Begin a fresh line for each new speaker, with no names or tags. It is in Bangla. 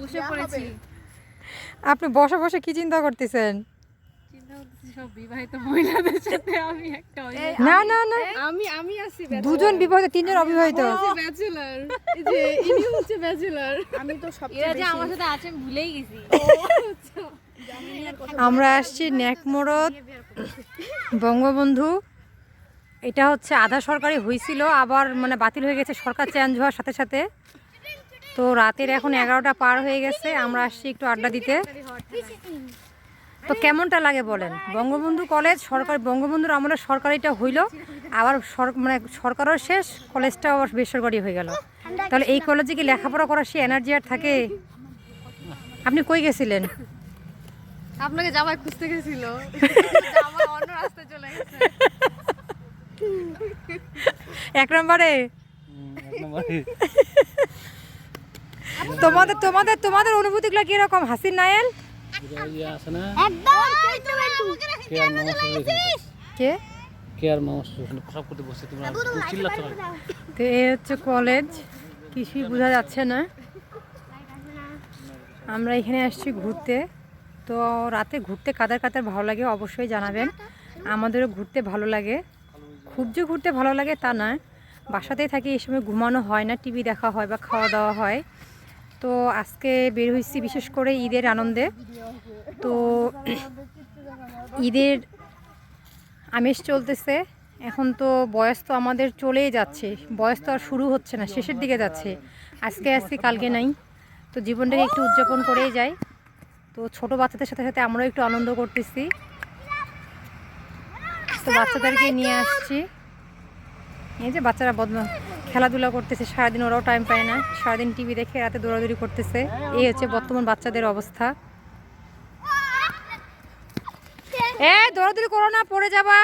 বসে পড়েছি।
আপনি বসে বসে কি চিন্তা করতেছেন?
চিন্তা করতেছি সব বিবাহিত মহিলাদের সাথে আমি একটা
না না না।
আমি আমি আছি
দুজন বিবাহিত তিনজন অবিবাহিত।
ব্যাচেলার। যে ইনি হচ্ছে ব্যাচেলার।
আমি তো সব
এরা যে আমার সাথে আছে ভুলেই গেছি।
আমরা আসছি ন্যাকমরদ বঙ্গবন্ধু। এটা হচ্ছে আধা সরকারি হয়েছিল আবার মানে বাতিল হয়ে গেছে সরকার চেঞ্জ হওয়ার সাথে সাথে। তো রাতের এখন এগারোটা পার হয়ে গেছে আমরা আসছি একটু আড্ডা দিতে। তো কেমনটা লাগে বলেন? বঙ্গবন্ধু কলেজ সরকার বঙ্গবন্ধুর আমলে সরকারিটা হইল আবার মানে সরকারও শেষ কলেজটাও আবার বেসরকারি হয়ে গেল। তাহলে এই কলেজে কি লেখাপড়া করার সে এনার্জি আর থাকে? আপনি কই গেছিলেন?
আপনাকে জামাই খুঁজতে গেছিল। অন্য রাস্তায় চলে গেছে।
এক নম্বরে। তোমাদের তোমাদের তোমাদের অনুভূতিগুলো কীরকম? হাসির নায়েল? কে
কেয়ার মামা করতে বসে তোমরা
তো এ হচ্ছে কলেজ কিছুই বোঝা যাচ্ছে না। আমরা এখানে আসছি ঘুরতে। তো রাতে ঘুরতে কাদের কাদের ভালো লাগে অবশ্যই জানাবেন। আমাদেরও ঘুরতে ভালো লাগে। খুব যে ঘুরতে ভালো লাগে তা না বাসাতেই থাকি এই সময় ঘুমানো হয় না টিভি দেখা হয় বা খাওয়া দাওয়া হয়। তো আজকে বের হয়েছি বিশেষ করে ঈদের আনন্দে। তো ঈদের আমেজ চলতেছে। এখন তো বয়স তো আমাদের চলেই যাচ্ছে। বয়স তো আর শুরু হচ্ছে না, শেষের দিকে যাচ্ছে। আজকে আজকে কালকে নাই। তো জীবনটাকে একটু উদযাপন করেই যাই। তো ছোট বাচ্চাদের সাথে সাথে আমরাও একটু আনন্দ করতেছি। তো বাচ্চাদেরকে নিয়ে আসছি। এই যে বাচ্চারা বদমা খেলাধুলা করতেছে, সারাদিন ওরাও টাইম পায় না, সারাদিন টিভি দেখে রাতে দৌড়াদৌড়ি করতেছে। এই হচ্ছে বর্তমান বাচ্চাদের অবস্থা। এ, দৌড়াদৌড়ি করো না, পড়ে যাবা।